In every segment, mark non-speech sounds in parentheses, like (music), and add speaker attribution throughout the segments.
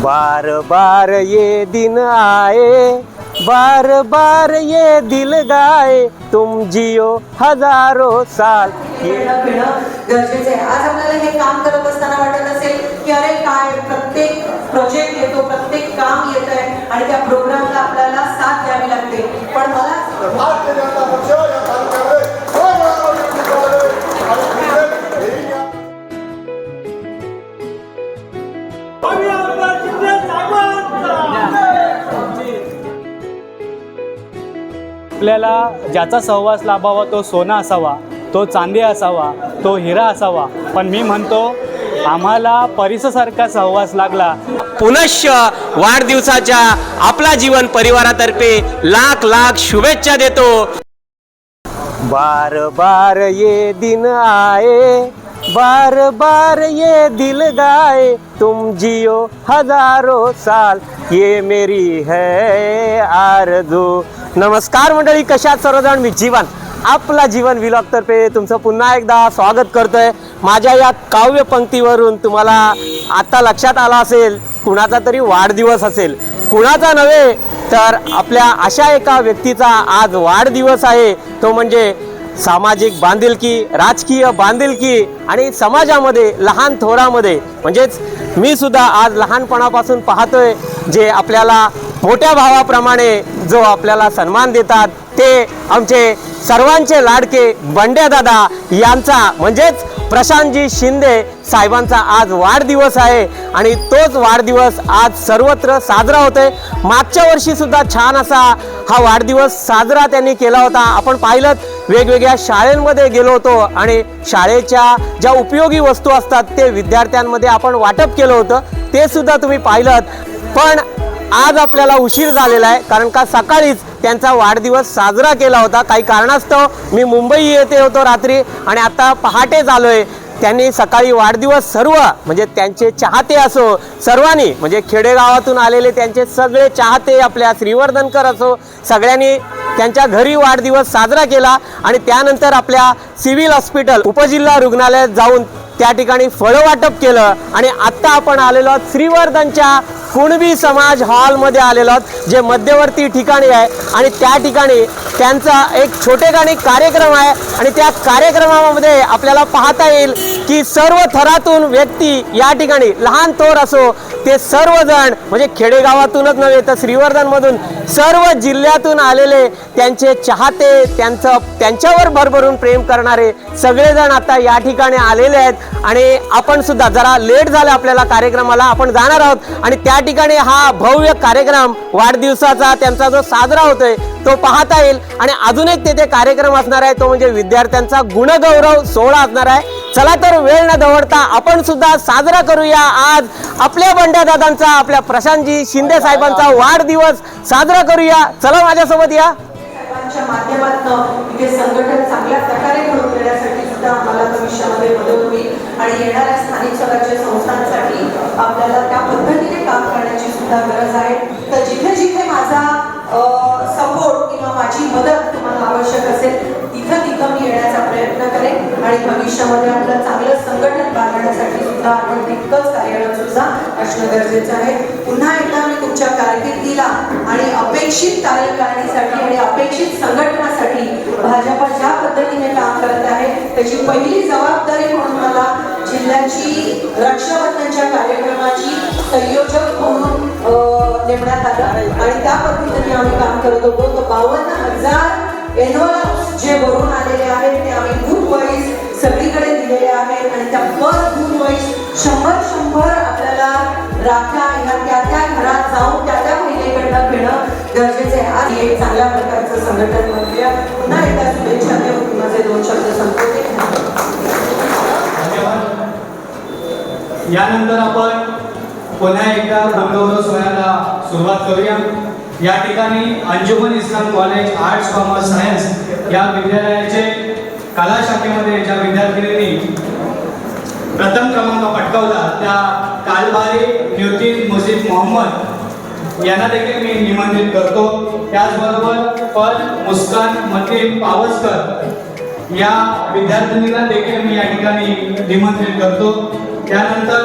Speaker 1: बार बार ये दिन आए बार बार ये दिल गाए तुम जियो हजारों साल।
Speaker 2: गरजेचं आहे. आज आपल्याला हे काम करत असताना वाटत असेल की अरे काय प्रत्येक प्रोजेक्ट येतो प्रत्येक काम येत आहे आणि त्या प्रोग्रामला आपल्याला साथ द्यावी लागते. पण मला
Speaker 3: भारतीय जनता पक्ष
Speaker 4: आपल्याला ज्याचा सहवास लाभावा तो सोना असावा तो चांदी असावा तो हिरा असावा. पण मी म्हणतो आम्हाला परिसारखा सहवास लागला.
Speaker 1: पुनश्च वाढदिवसाच्या आपला जीवन परिवारातर्फे लाख लाख शुभेच्छा देतो. बार बार ये दिन आए बार बार ये दिल गाए तुम जियो हजारों साल ये मेरी है आरजू। नमस्कार मंडळी कशात सर्वजण? मी जीवन आपला जीवन विलॉग तर्फे तुमचं पुन्हा एकदा स्वागत करतोय. माझ्या या काव्य पंक्तीवरून तुम्हाला आता लक्षात आला असेल कुणाचा तरी वाढदिवस असेल. कुणाचा नव्हे तर आपल्या अशा एका व्यक्तीचा आज वाढदिवस आहे. तो म्हणजे सामाजिक बांधिलकी राजकीय बांधिलकी आणि समाजामध्ये लहान थोरामध्ये. म्हणजेच मी सुद्धा आज लहानपणापासून पाहतोय जे आपल्याला मोठ्या भावाप्रमाणे जो आपल्याला सन्मान देतात ते आमचे सर्वांचे लाडके बंड्या दादा यांचा म्हणजेच प्रशांतजी शिंदे साहेबांचा आज वाढदिवस आहे. आणि तोच वाढदिवस आज सर्वत्र साजरा होतोय. मागच्या वर्षीसुद्धा छान असा हा वाढदिवस साजरा त्यांनी केला होता. आपण पाहिलं वेगवेगळ्या शाळेंमध्ये गेलो होतो आणि शाळेच्या ज्या उपयोगी वस्तू असतात ते विद्यार्थ्यांमध्ये आपण वाटप केलं होतं. ते सुद्धा तुम्ही पाहिलं पण आज आपल्याला उशीर झालेला आहे कारण का सकाळीच त्यांचा वाढदिवस साजरा केला होता. काही कारणास्तव मी मुंबई येथे होतो रात्री आणि आता पहाटे झालोय. त्यांनी सकाळी वाढदिवस सर्व म्हणजे त्यांचे चाहते असो सर्वांनी म्हणजे खेडेगावातून आलेले त्यांचे सगळे चाहते आपल्या श्रीवर्धनकर असो सगळ्यांनी त्यांच्या घरी वाढदिवस साजरा केला आणि त्यानंतर आपल्या सिव्हिल हॉस्पिटल उपजिल्हा रुग्णालयात जाऊन त्या ठिकाणी फळं वाटप केलं आणि आत्ता आपण आलेलो आहोत श्रीवर्धनच्या कुणबी समाज हॉलमध्ये आलेलो आहोत जे मध्यवर्ती ठिकाणी आहे. आणि त्या ठिकाणी त्यांचा एक छोटेखानी कार्यक्रम आहे. आणि त्या कार्यक्रमामध्ये आपल्याला पाहता येईल की सर्व थरातून व्यक्ती या ठिकाणी लहान थोर असो ते सर्वजण म्हणजे खेडेगावातूनच नव्हे तर श्रीवर्धनमधून सर्व जिल्ह्यातून आलेले त्यांचे चाहते त्यांचं त्यांच्यावर भरभरून प्रेम करणारे सगळेजण आता या ठिकाणी आलेले आहेत. आणि आपण सुद्धा जरा लेट झालं आपल्याला कार्यक्रमाला आपण जाणार आहोत. आणि त्या ठिकाणी हा भव्य कार्यक्रम वाढदिवसाचा त्यांचा जो साजरा होतोय तो पाहता येईल. आणि अजून एक तेथे कार्यक्रम असणार आहे तो म्हणजे विद्यार्थ्यांचा गुणगौरव सोहळा असणार आहे. चला तर वेळ न दवडता आपण सुद्धा साजरा करूया आज आपल्या बंड्या दादांचा आपल्या प्रशांतजी शिंदे साहेबांचा वाढदिवस साजरा करूया. चला माझ्यासोबत या.
Speaker 2: माध्यमातून इथे संघटन चांगल्या प्रकारे घडून देण्यासाठी सुद्धा आम्हाला भविष्यामध्ये मदत आणि येणाऱ्या स्थानिक स्वराज्य संस्थांसाठी आपल्याला त्या पद्धतीने काम करण्याची सुद्धा गरज आहे. तर जिथे जिथे माझा सपोर्ट किंवा माझी मदत तुम्हाला आवश्यक असेल तिथं तिथं मी येण्याचा प्रयत्न करेन. आणि भविष्यामध्ये आपलं चांगलं संघटन बांधण्यासाठी सुद्धा आपण तितकंच कार्यरत सुद्धा असणं गरजेचं आहे. पुन्हा एकदा मी तुमच्या कारकिर्दीला आणि अपेक्षित कार्यकारिणीसाठी आणि अपेक्षित संघटनासाठी भाजपा ज्या पद्धतीने काम करत आहे त्याची पहिली जबाबदारी म्हणून मला जिल्ह्याची रक्षाबंधनच्या कार्यक्रमाची संयोजक म्हणून नेमण्यात आलं. आणि त्या पद्धतीने आम्ही काम करत होतो. तर बावन्न हजार एनवलप्स जे भरून आलेले आहेत ते आम्ही बूथ वाईज सगळीकडे दिलेले आहेत. आणि त्या पर बूथ वाईज शंभर शंभर आपल्याला राख्या ह्या त्या त्या घरात जाऊन त्या त्या महिलेकडनं घेणं गरजेचं आहे. आणि एक चांगल्या प्रकारचं संघटन म्हणजे पुन्हा एकदा शुभेच्छा देऊन माझे दोन शब्द संपवते.
Speaker 4: यानंतर आपण पुन्हा एकदा गुणगौरव सोहळ्याला सुरुवात करूया. या ठिकाणी Anjuman Islam college arts commerce science या विद्यालयाचे कला शाखेमध्ये ज्या विद्यार्थिनींनी प्रथम क्रमांक पटकावला त्या कालबारी न्युतीन मुजीब मोहम्मद यांना देखील मी निमंत्रित करतो. त्याचबरोबर पण मुस्कान मतीन पावसकर या विद्यार्थिनीला देखील मी या ठिकाणी निमंत्रित करतो. त्यानंतर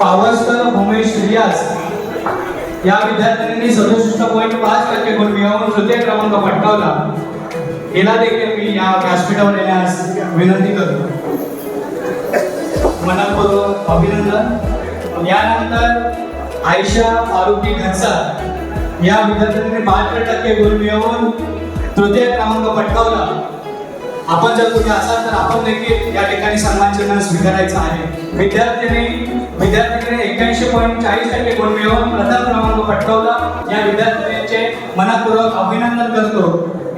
Speaker 4: पावसकर भूमेश रियाज या विद्यार्थ्यांनी सदुसष्ट पॉईंट पाच टक्के गुण मिळवून तृतीय क्रमांक पटकावला. हिला देखील मी या व्यासपीठावर येण्यास विनंती करतो. मनापूर्वक अभिनंदन. यानंतर आयशा फारुकी घनसार या विद्यार्थ्यांनी बहात्तर टक्के गुण मिळवून तृतीय क्रमांक पटकावला. आपण जर कुठे असाल तर आपण देखील या ठिकाणी सन्मान चिन्ह स्वीकारायचं आहे. विद्यार्थ्यांनी विद्यार्थ्यांनी एक्याऐंशी पॉईंट चाळीस टक्के गुण मिळवून प्रथम क्रमांक पटकावला. या विद्यार्थ्यांचे मनपूर्वक अभिनंदन करतो.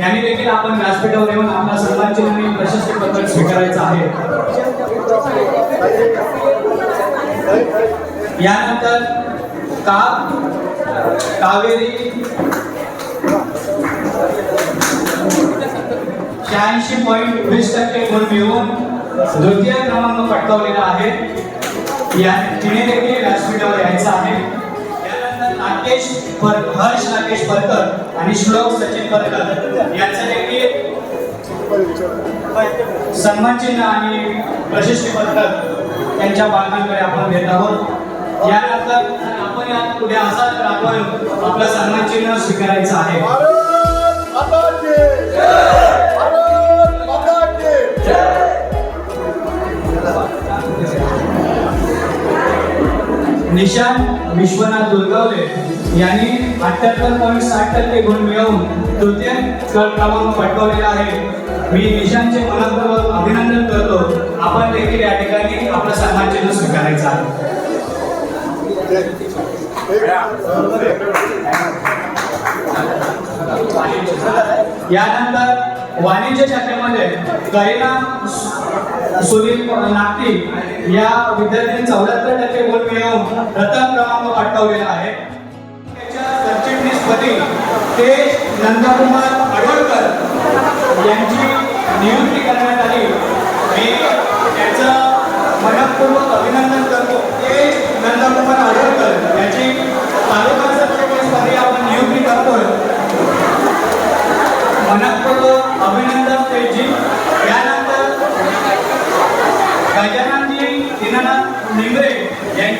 Speaker 4: यांनी देखील आपण व्यासपीठावर येऊन आपला सन्मान चिन्ह प्रशस्ती पत्रक स्वीकारायचं आहे. यानंतर का कावेरी शहाऐंशी पॉईंट वीस टक्के गुण मिळवून द्वितीय क्रमांक पटकावलेला आहे. या तिने देखील व्यासपीठावर यायचं आहे. यानंतर राकेश पर हर्ष राकेश परकर आणि श्लोक सचिन परकर यांचं देखील सन्मान चिन्ह आणि प्रशस्ती पत्रक त्यांच्या बालकांकडे आपण देत आहोत. यानंतर आपण यात पुढे असाल तर आपण आपलं सन्मान चिन्ह स्वीकारायचं आहे. निशान विश्वनाथ दुर्गावले यांनी अठ्याहत्तर पॉईंट साठ टक्के गुण मिळवून तृतीय क्रमांक पटकावलेला आहे. मी निशांतचे मनपूर्वक अभिनंदन करतो. आपण देखील या ठिकाणी आपलं सन्मान चिन्ह आहे यानंतर वाणिज्य शाखेमध्ये करीना सुनील नागटी या विद्यार्थ्यांनी चौऱ्याहत्तर टक्के गुण मिळवून प्रथम क्रमांक पाठवलेला आहे. त्याच्या सरचिटणीसपदी ते नंदकुमार अडोळकर यांची नियुक्ती करण्यात आली. मी त्याचं मनपूर्वक अभिनंदन करतो. ते नंदकुमार अडवळकर याची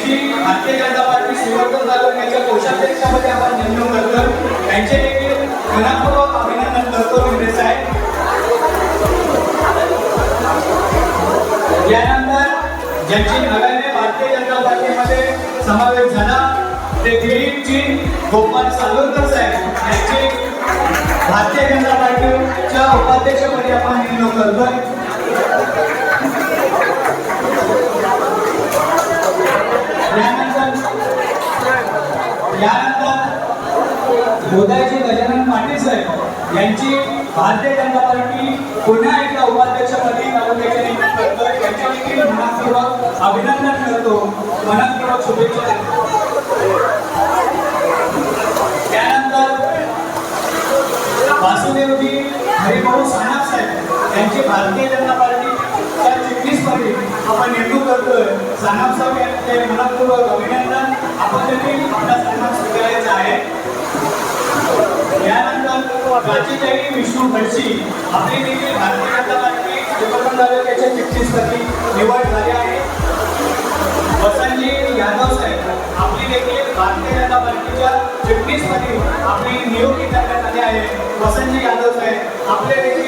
Speaker 4: यांची भारतीय जनता पार्टी श्रीवर्धन तालुक्याच्या कोषाध्यक्षामध्ये आपण नेमणूक करतो त्यांचे देखील मनपूर्वक अभिनंदन करतो निंगरे साहेब. यानंतर ज्यांची नव्याने भारतीय जनता पार्टीमध्ये समावेश झाला ते दिलीपजी गोपाल सालोरकर साहेब यांची भारतीय जनता पार्टीच्या उपाध्यक्षपदी आपण नेमणूक करतोय. यानंतर यानंतर उदयजी गजानन पाटील साहेब यांची भारतीय जनता पार्टी पुन्हा एकदा उपाध्यक्षपदी तालुक्याच्या नेमणूक करतोय त्यांच्या देखील मनापूर्वक अभिनंदन करतो. मनापूर्वक शुभेच्छा त्यानंतर वासुदेवजी हरिभाऊ सानप साहेब यांची भारतीय जनता पार्टी साठी आपण नेमणूक करतोय. सानप साहेब यांचे मनपूर्वक अभिनंदन. आपण देखील आपला सन्मान स्वीकारायचा आहे यानंतर प्राचीताई विष्णू भटशी आपली देखील भारतीय जनता पार्टी चिपळूण तालुक्याच्या चिटणीसपदी निवड झाली आहे. वसंतजी यादव साहेब आपली देखील भारतीय जनता पार्टीच्या चिटणीसपदी आपली नियुक्ती करण्यात आली आहे. वसंतजी यादव साहेब आपले देखील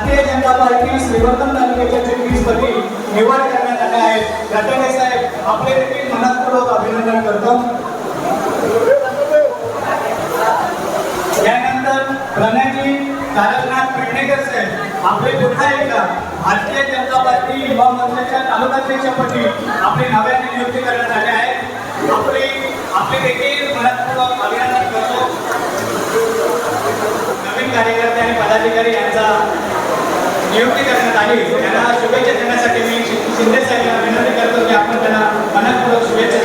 Speaker 4: भारतीय जनता पार्टी श्रीवर्धन तालुक्याच्या चिटणीसपदी निवड करण्यात आल्या आहेत. रटाणे साहेब आपले देखील मनापूर्वक अभिनंदन करतो. यानंतर प्रणयजी तारकनाथ पेडणेकर साहेब आपले पुन्हा एकदा भारतीय जनता पार्टी युवा मोर्चाच्या तालुकाध्यक्षपदी आपली नव्याने नियुक्ती करण्यात आली आहे आपली आपले देखील मनापूर्वक अभिनंदन करतो. नवीन कार्यकर्ते आणि पदाधिकारी यांचा नियुक्ती करण्यात आली. त्यांना शुभेच्छा देण्यासाठी मी शिंदे साहेबांना विनंती करतो की आपण त्यांना मनपूर्वक शुभेच्छा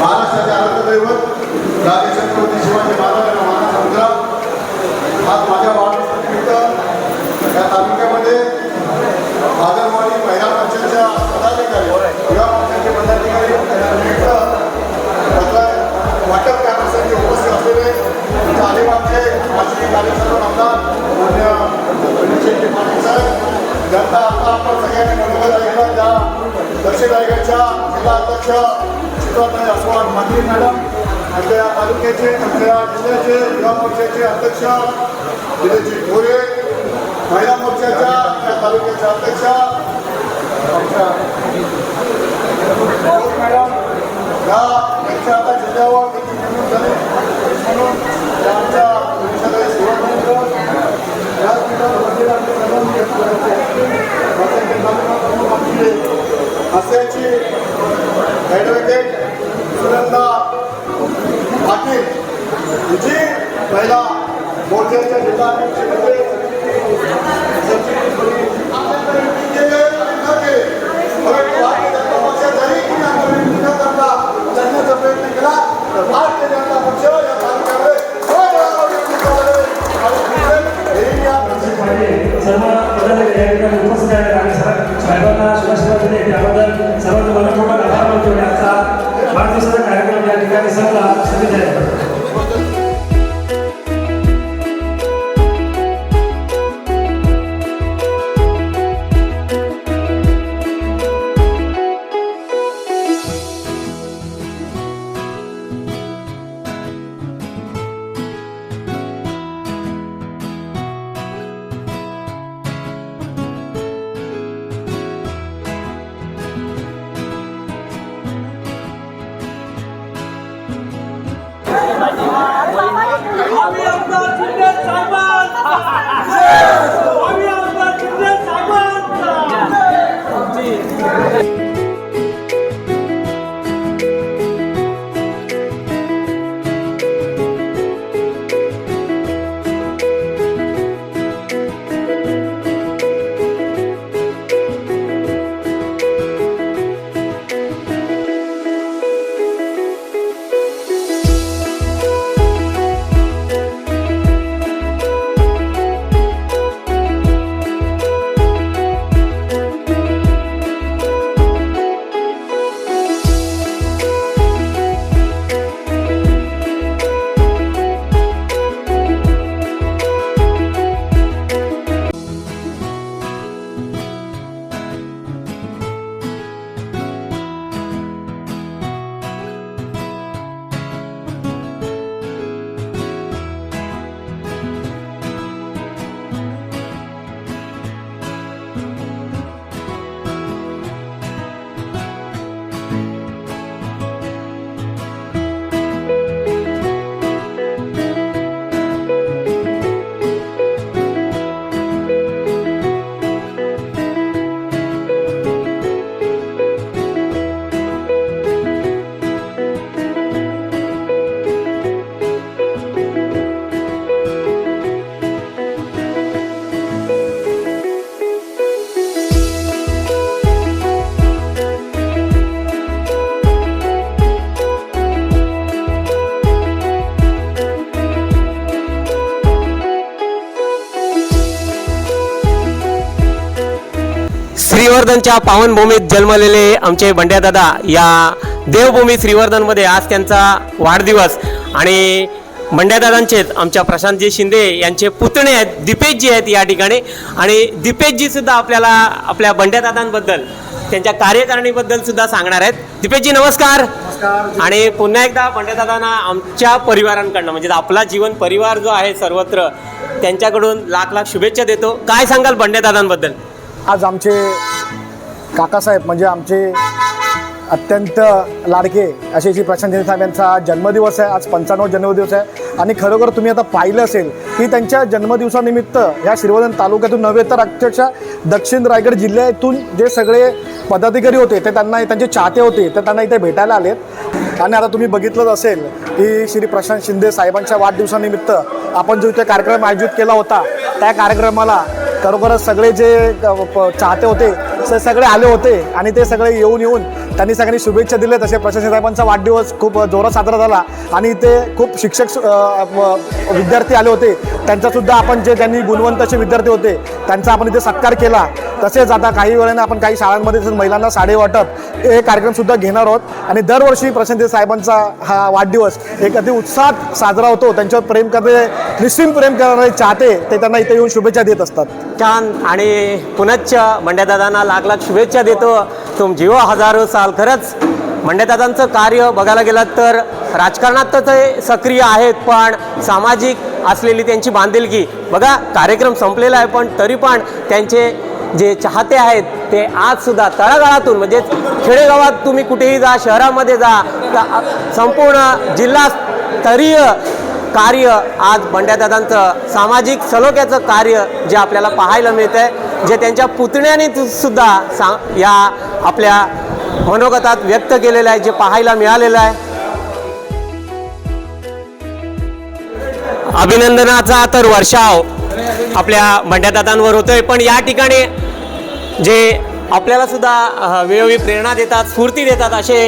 Speaker 3: महाराष्ट्राचे आराध्य दैवत शिवाजी महाराज यांना मानाचा आज माझ्या वाढदिवसानिमित्त या तालुक्यामध्ये भादरवाडी महिला पक्षाच्या पदाधिकारी युवा पक्षाचे पदाधिकारी निमित्त वाटप करण्यासाठी उपस्थित असलेले तालिबानचे माजी कार्यक्रम आमदार शेट्टी पाटील साहेब यांना आता आपण सगळ्यांनी मनोगत ऐकला त्या दक्षिण रायगडच्या जिल्हा अध्यक्ष चित्रताई अस्वाल मांडली मॅडम आमच्या तालुक्याचे आमच्या जिल्ह्याचे युवा मोर्चाचे अध्यक्ष दिलीपजी गोरे महिला मोर्चाच्या त्या तालुक्याच्या अध्यक्षा मॅडम या त्यांच्या आता जिल्ह्यावर किती निवडून झाले म्हणून आमच्या परिषदेत सुवर्णचंद्र या ठिकाणी आमचे प्रमुख आमचे हास्याची ॲडव्होकेट सुनंदा पाटील पहिला मोर्चाच्या जिल्हा
Speaker 5: वाढदिवसाचा कार्यक्रम या ठिकाणी संपला समिती आहे.
Speaker 6: शिंदे साहेबांचा (laughs)
Speaker 1: श्रीवर्धनच्या पावनभूमीत जन्मलेले आमचे बंड्यादादा या देवभूमी श्रीवर्धनमध्ये आज त्यांचा वाढदिवस. आणि बंड्यादादांचेच आमच्या प्रशांतजी शिंदे यांचे पुतणे आहेत दिपेशजी आहेत या ठिकाणी. आणि दिपेशजी सुद्धा आपल्याला आपल्या बंड्यादादांबद्दल त्यांच्या कार्यकारिणीबद्दल सुद्धा सांगणार आहेत. दिपेशजी नमस्कार. आणि पुन्हा एकदा बंड्यादादांना आमच्या परिवारांकडनं म्हणजे आपला जीवन परिवार जो आहे सर्वत्र त्यांच्याकडून लाख लाख शुभेच्छा देतो. काय सांगाल बंड्यादादांबद्दल
Speaker 7: आज आमचे काकासाहेब म्हणजे आमचे अत्यंत लाडके असे श्री प्रशांत शिंदे साहेब यांचा जन्मदिवस आहे आज पंचाण्णव जन्मदिवस आहे. आणि खरोखर तुम्ही आता पाहिलं असेल की त्यांच्या जन्मदिवसानिमित्त या श्रीवर्धन तालुक्यातून नव्हे तर अक्षरशः दक्षिण रायगड जिल्ह्यातून जे सगळे पदाधिकारी होते ते त्यांना त्यांचे चाहते होते ते त्यांना इथे भेटायला आलेत. आणि आता तुम्ही बघितलंच असेल की श्री प्रशांत शिंदे साहेबांच्या वाढदिवसानिमित्त आपण जो इथे कार्यक्रम आयोजित केला होता त्या कार्यक्रमाला खरोखरच सगळे जे प- चाहते होते ते सगळे आले होते आणि ते सगळे येऊन येऊन त्यांनी सगळ्यांनी शुभेच्छा दिल्या. तसे प्रशासन साहेबांचा वाढदिवस खूप जोरात साजरा झाला. आणि ते खूप शिक्षक विद्यार्थी आले होते. त्यांचासुद्धा आपण जे त्यांनी गुणवंत असे विद्यार्थी होते त्यांचा आपण इथे सत्कार केला. तसेच आता काही वेळानं आपण काही शाळांमध्ये महिलांना साडे वाटप हे कार्यक्रमसुद्धा घेणार आहोत. आणि दरवर्षी प्रशांत साहेबांचा हा वाढदिवस एक अति उत्साहात साजरा होतो. त्यांच्यावर प्रेम करणारे निश्चित प्रेम करणारे चाहते ते त्यांना इथे येऊन शुभेच्छा देत असतात.
Speaker 1: छान. आणि पुनच्च मंड्यादादांना लाख लाख शुभेच्छा देतो. तुम जीव हजारो साल खरंच मंड्यादादांचं कार्य बघायला गेलात तर राजकारणात तर ते सक्रिय आहेत पण सामाजिक असलेली त्यांची बांधिलकी. बघा कार्यक्रम संपलेला आहे पण तरी पण त्यांचे जे चाहते आहेत ते आज सुद्धा तळागाळातून म्हणजे खेडेगावात तुम्ही कुठेही जा शहरामध्ये जा तर संपूर्ण जिल्हास्तरीय कार्य आज बंड्यादादांचं सामाजिक सलोख्याचं कार्य जे आपल्याला पाहायला मिळतंय जे त्यांच्या पुतण्याने सुद्धा सा या आपल्या मनोगतात व्यक्त केलेलं आहे जे पाहायला मिळालेलं आहे. अभिनंदनाचा तर वर्षाव. आपल्या भंड्यादादांवर होतोय. पण या ठिकाणी जे आपल्याला सुद्धा वेळोवेळी प्रेरणा देतात स्फूर्ती देतात असे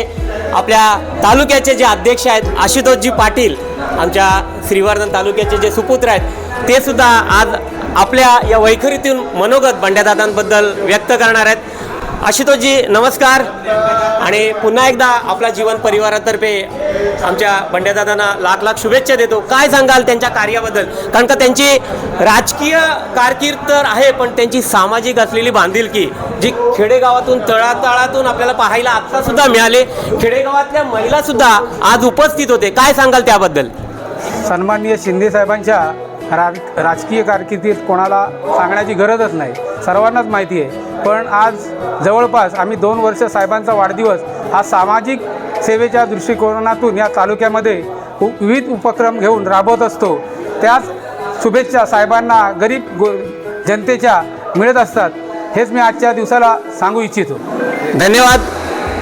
Speaker 1: आपल्या तालुक्याचे जे अध्यक्ष आहेत आशुतोषजी पाटील आमच्या श्रीवर्धन तालुक्याचे जे सुपुत्र आहेत ते सुद्धा आज आपल्या या वैखरीतून मनोगत बंड्यादादांबद्दल व्यक्त करणार आहेत. आशुतोषजी नमस्कार. आणि पुन्हा एकदा आपला जीवन परिवारातर्फे आमच्या बंड्यादादांना लाख लाख शुभेच्छा देतो. काय सांगाल त्यांच्या कार्याबद्दल? कारण का त्यांची राजकीय कारकीर्द तर आहे पण त्यांची सामाजिक असलेली बांधिलकी जी खेडेगावातून तळातळातून आपल्याला पाहायला आत्तासुद्धा मिळाले. खेडेगावातल्या महिलासुद्धा आज उपस्थित होते. काय सांगाल त्याबद्दल?
Speaker 8: सन्माननीय शिंदे साहेबांच्या रा राजकीय कारकिर्दीत कोणाला सांगण्याची गरजच नाही. सर्वांनाच माहिती आहे. पण आज जवळपास आम्ही दोन वर्ष साहेबांचा वाढदिवस हा सामाजिक सेवेच्या दृष्टिकोनातून या तालुक्यामध्ये उ- विविध उपक्रम घेऊन राबवत असतो. त्याच शुभेच्छा साहेबांना गरीब गो जनतेच्या मिळत असतात. हेच मी आजच्या दिवसाला सांगू इच्छितो.
Speaker 1: धन्यवाद.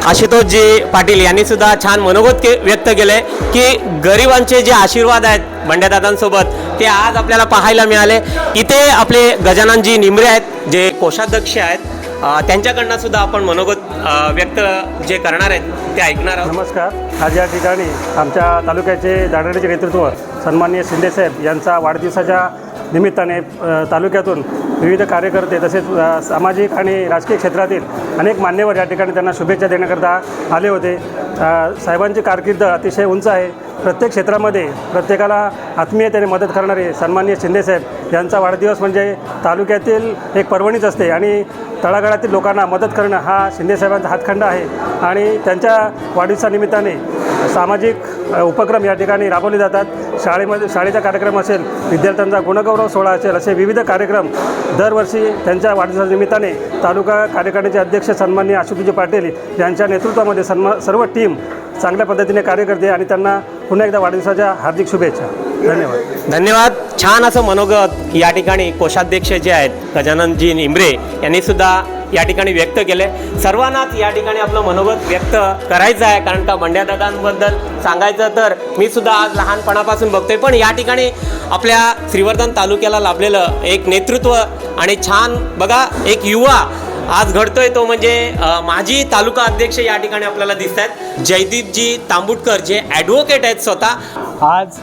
Speaker 1: आशुतोषजी पाटील यांनी सुद्धा छान मनोगत के व्यक्त केले की गरिबांचे जे आशीर्वाद आहेत बंड्यादादांसोबत ते आज आपल्याला पाहायला मिळाले. इथे आपले गजाननजी निमरे आहेत जे कोषाध्यक्ष आहेत. त्यांच्याकडनं सुद्धा आपण मनोगत व्यक्त जे करणार आहेत ते ऐकणार आहोत.
Speaker 5: नमस्कार. आज या ठिकाणी आमच्या तालुक्याचे जाणण्याचे नेतृत्व सन्माननीय शिंदेसाहेब यांचा वाढदिवसाच्या निमित्ताने तालुक्यातून विविध कार्यकर्ते तसेच सामाजिक आणि राजकीय क्षेत्रातील अनेक मान्यवर या ठिकाणी त्यांना शुभेच्छा देण्याकरता आले होते. साहेबांची कारकीर्द अतिशय उंच आहे. प्रत्येक क्षेत्रामध्ये प्रत्येकाला आत्मीयतेने मदत करणारे सन्माननीय शिंदेसाहेब यांचा वाढदिवस म्हणजे तालुक्यातील एक पर्वणीच असते आणि तळागाळातील लोकांना मदत करणं हा शिंदेसाहेबांचा हातखंड आहे. आणि त्यांच्या वाढदिवसानिमित्ताने सामाजिक उपक्रम या ठिकाणी राबवले जातात. शाळेमध्ये शाळेचा कार्यक्रम असेल विद्यार्थ्यांचा गुणगौरव सोहळा असेल असे विविध कार्यक्रम दरवर्षी त्यांच्या वाढदिवसानिमित्ताने तालुका कार्यकारिणीचे अध्यक्ष सन्माननीय आशुतोजी पाटील यांच्या नेतृत्वामध्ये सन्मा सर्व टीम चांगल्या पद्धतीने कार्य करते आणि त्यांना पुन्हा एकदा वाढदिवसाच्या हार्दिक शुभेच्छा. धन्यवाद.
Speaker 1: धन्यवाद. छान असं मनोगत या ठिकाणी कोषाध्यक्ष जे आहेत गजाननजी इंबरे यांनी सुद्धा या ठिकाणी व्यक्त केले. सर्वांनाच या ठिकाणी आपलं मनोगत व्यक्त करायचं आहे. कारण का बंड्यादादांबद्दल सांगायचं तर मी सुद्धा आज लहानपणापासून बघतोय. पण या ठिकाणी आपल्या श्रीवर्धन तालुक्याला लाभलेलं एक नेतृत्व आणि छान बघा एक युवा आज घडतोय तो म्हणजे माजी तालुका अध्यक्ष या ठिकाणी आपल्याला दिसत आहेत जयदीपजी तांबुटकर जे ॲडव्होकेट आहेत स्वतः.
Speaker 4: आज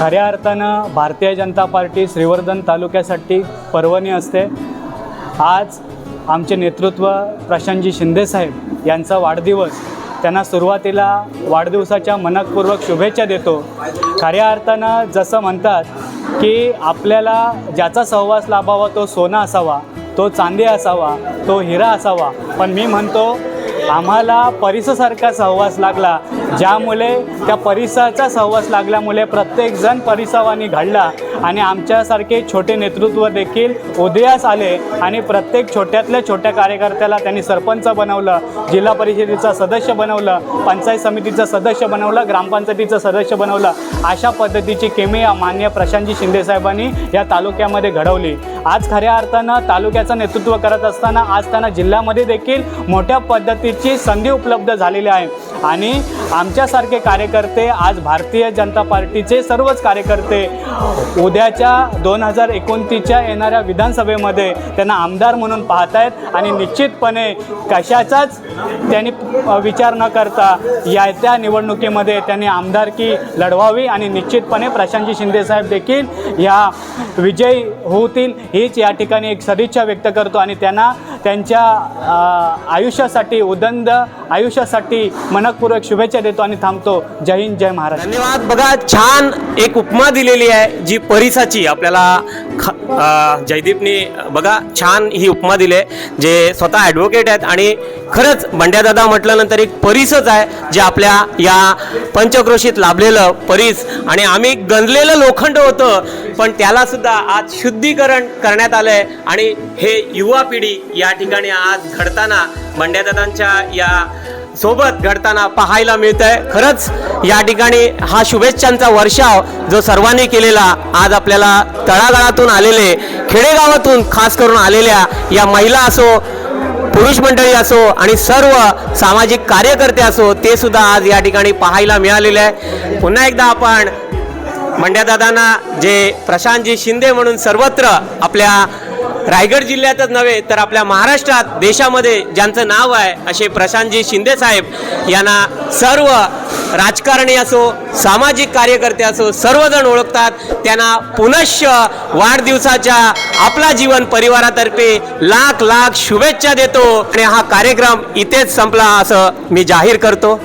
Speaker 4: खऱ्या अर्थानं भारतीय जनता पार्टी श्रीवर्धन तालुक्यासाठी पर्वणी असते. आज आमचे नेतृत्व प्रशांतजी शिंदेसाहेब यांचा वाढदिवस त्यांना सुरुवातीला वाढदिवसाच्या मनपूर्वक शुभेच्छा देतो. खऱ्या अर्थानं जसं म्हणतात की आपल्याला ज्याचा सहवास लाभावा तो सोना असावा तो चांदी असावा तो हिरा असावा. पण मी म्हणतो आम्हाला परिसासारखा सहवास लागला ज्यामुळे त्या परिसराचा सहवास लागल्यामुळे प्रत्येकजण परिसावानी घडला. आणि आमच्यासारखे छोटे नेतृत्व देखील उदयास आले आणि प्रत्येक छोट्यातल्या छोट्या कार्यकर्त्याला त्यांनी सरपंच बनवलं जिल्हा परिषदेचा सदस्य बनवलं पंचायत समितीचं सदस्य बनवलं ग्रामपंचायतीचं सदस्य बनवलं अशा पद्धतीची केमिया मान्य प्रशांतजी शिंदेसाहेबांनी या तालुक्यामध्ये घडवली. आज खऱ्या अर्थानं तालुक्याचं नेतृत्व करत असताना आज त्यांना जिल्ह्यामध्ये देखील मोठ्या पद्धतीची संधी उपलब्ध झालेली आहे. आणि आमच्यासारखे कार्यकर्ते आज भारतीय जनता पार्टीचे सर्वच कार्यकर्ते उद्याच्या दोन हजार एकोणतीसच्या येणाऱ्या विधानसभेमध्ये त्यांना आमदार म्हणून पाहत आहेत आणि निश्चितपणे कशाचाच त्यांनी विचार न करता या त्या निवडणुकीमध्ये त्यांनी आमदारकी लढवावी आणि निश्चितपणे प्रशांतजी शिंदेसाहेब देखील या विजयी होतील हीच या ठिकाणी एक सदिच्छा व्यक्त करतो. आणि त्यांना त्यांच्या आयुष्यासाठी उदंड आयुष्यासाठी मनपूर्वक शुभेच्छा देतो आणि थांबतो. जय हिंद जय महाराष्ट्र.
Speaker 1: धन्यवाद. बघा छान एक उपमा दिलेली आहे जी परिसाची आपल्याला ख जयदीपने बघा छान ही उपमा दिली आहे जे स्वतः ॲडव्होकेट आहेत आणि खरंच बंड्यादादा म्हटल्यानंतर एक परीसच आहे जे आपल्या या पंचक्रोशीत लाभलेलं परीस. आणि आम्ही गंजलेलं लोखंड होतं पण त्यालासुद्धा आज शुद्धीकरण करण्यात आलं आहे आणि हे युवा पिढी या ठिकाणी आज घडताना बंड्यादादांच्या या सोबत घडताना पाहायला मिळत आहे खरंच या ठिकाणी हा शुभेच्छांचा वर्षाव जो सर्वांनी केलेला आज आपल्याला तळागाळातून आलेले खेडेगावातून खास करून आलेल्या या महिला असो पुरुष मंडळी असो आणि सर्व सामाजिक कार्यकर्ते असो ते सुद्धा आज या ठिकाणी पाहायला मिळालेले आहे. पुन्हा एकदा आपण मंड्यादादांना जे प्रशांतजी शिंदे म्हणून सर्वत्र आपल्या रायगड जिल्ह्यातच नव्हे तर आपल्या महाराष्ट्रात देशामध्ये ज्यांचं नाव आहे असे प्रशांतजी शिंदे साहेब यांना सर्व राजकारणी असो सामाजिक कार्यकर्ते असो सर्वजण ओळखतात. त्यांना पुनश्च वाढदिवसाच्या आपला जीवन परिवारातर्फे लाख लाख शुभेच्छा देतो. आणि हा कार्यक्रम इथेच संपला असं मी जाहीर करतो.